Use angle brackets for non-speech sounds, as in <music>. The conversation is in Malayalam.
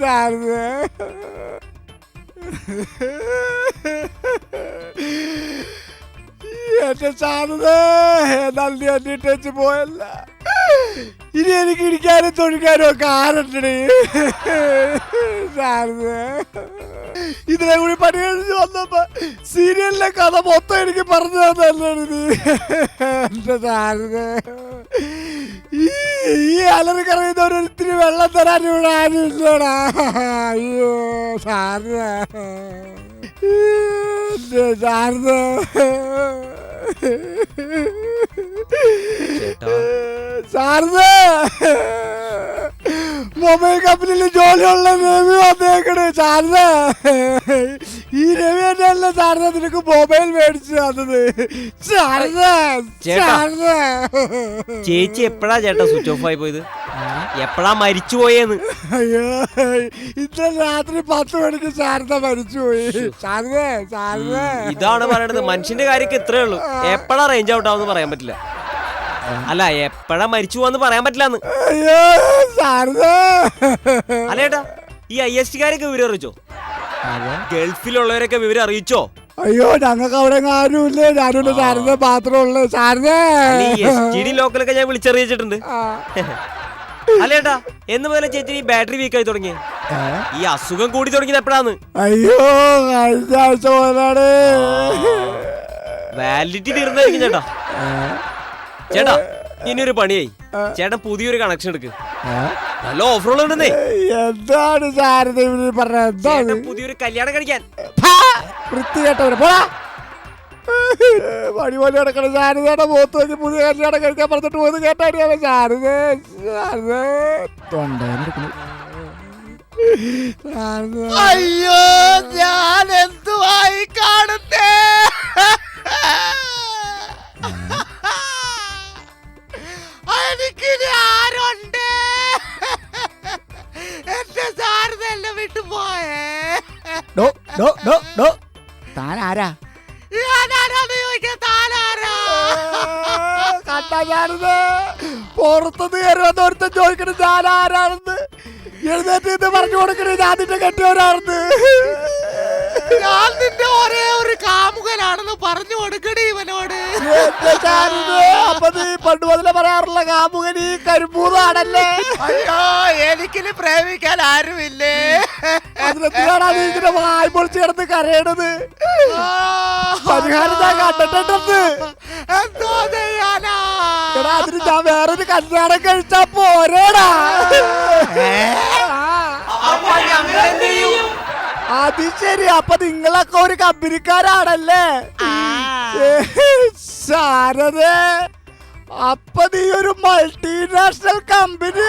ശാരദ <laughs> എന്റെ ശാരദ നല്ല അന്വേഷിച്ച് പോയല്ല ഇനി എനിക്ക് ഇടിക്കാനും തൊഴിക്കാനും ഒക്കെ ആരുണ്ടേ ശാരദ ഇതിനെ കൂടി പണി കഴിഞ്ഞ് വന്നപ്പോ സീരിയലിലെ കഥ മൊത്തം എനിക്ക് പറഞ്ഞു തന്നല്ലേ നീ എന്റെ ശാരദ ഈ അലറി കറിയുന്നവരൊരിത്തിരി വെള്ളം തരാൻ ഇവിടെ ആരുമില്ലടാ അയ്യോ സാറിന്. സാറിന്. ശാരദ മൊബൈൽ കമ്പനിയിൽ ജോലിയുള്ള രവി വന്നേക്കണേ ശാരദ ഈ രവി തന്നെയല്ല ശാരദ നിനക്ക് മൊബൈൽ മേടിച്ചു തന്നത്? ചേച്ചി എപ്പോഴാ ചേട്ടാ സ്വിച്ച് ഓഫ് ആയി പോയത് എപ്പോഴാ മരിച്ചു പോയെന്ന്? അയ്യോ ഇത്ര രാത്രി പത്ത് മണിക്ക് ശാരദ മരിച്ചുപോയി ശാരദ ശാരദ ഇതാണ് പറയണത്. മനുഷ്യന്റെ കാര്യമൊക്കെ ഇത്രേ ഉള്ളൂ. എപ്പോഴാ റേഞ്ച് ഔട്ട് ആവുമെന്ന് പറയാൻ പറ്റില്ല. അല്ല എപ്പോഴാ മരിച്ചു പോവാന്ന് പറയാൻ പറ്റില്ലെന്ന്. അല്ലേട്ടാ ഈ ഐ എസ് ടിക്കാരൊക്കെ വിവരം അറിയിച്ചോ? ഗൾഫിലുള്ളവരൊക്കെ വിവരം അറിയിച്ചോ? അയ്യോ ഞങ്ങൾക്ക് അവിടെ ആരുമില്ലേ. ഞാനും സാറിന്റെ ടി ഡി ലോക്കലൊക്കെ ഞാൻ വിളിച്ചറിയിച്ചിട്ടുണ്ട്. അല്ലേട്ടാ അല്ല എന്ന് പോലെ ചേച്ചി ബാറ്ററി വീക്കായി തുടങ്ങി ഈ അസുഖം കൂടി തുടങ്ങിയത് എപ്പോഴാന്ന്? അയ്യോ കഴിഞ്ഞ ആഴ്ച വാലിഡിറ്റി തീർന്നായിരിക്കും ചേട്ടാ. ചേട്ടാ ഇനി ഒരു പണിയായി. ചേട്ടൻ പുതിയൊരു കണക്ഷൻ എടുക്ക്. നല്ല ഓഫർ ഉണ്ടെന്നേ എന്താണ് ഇവർ പറഞ്ഞത്? എന്താണ് പുതിയൊരു കല്യാണം കഴിക്കാൻ. വൃത്തികെട്ടവര്. പോടാ. പണി പോലെ കിടക്കണ ശാരദയുടെ മുഖത്ത് വെച്ച് പുതിയ കല്യാണം കഴിക്കാൻ പറഞ്ഞിട്ട് പോയത് കേട്ടാണ് ശാരദ ശാരദ തൊണ്ടേനെടുക്കണു ശാരദ അയ്യോ ഞാൻ എന്തുവായി കാണുന്നേ? എനിക്കിനി ഡോ ഡോ ഡോ ഡോ. താൻ ആരാ കണ്ട ഞാനിത് പുറത്തുനിന്ന് കയറി വന്ന ഒരുത്തൻ ചോദിക്കണ ഞാൻ ആരാണെന്ന് എഴുന്നേറ്റ് ഇത് പറഞ്ഞു കൊടുക്കണേ ഞാൻ നിന്റെ കെട്ടിയവരാണെന്ന് ഞാൻ നിന്റെ ഒരേ കാമുകനാണെന്ന് പറഞ്ഞു കൊടുക്കണി ഇവനോട്. അപ്പൊ നീ പണ്ട് മുതലേ പറയാറുള്ള കാമുകൻ ഈ കരിമ്പൂതാണല്ലേ? അയ്യോ എനിക്കിനി പ്രേമിക്കാൻ ആരുമില്ലേ? അതിലെത്തിയാണാ നീ ഇങ്ങനെ വാய் പൊളിച്ച് കിടന്ന് കരയണത്? പരിഹാരം ഞാൻ കണ്ടിട്ടുണ്ടെന്ന്. എന്തോ ചെയ്യാനാ? എടാ അതിന് ഞാൻ വേറൊരു കല്യാണം കഴിച്ചാ പോരേടാ. അത് ശരി. അപ്പൊ നിങ്ങളൊക്കെ ഒരു കമ്പനിക്കാരാണല്ലേ? ശാരദേ. അപ്പൊ നീ ഒരു മൾട്ടിനാഷണൽ കമ്പനി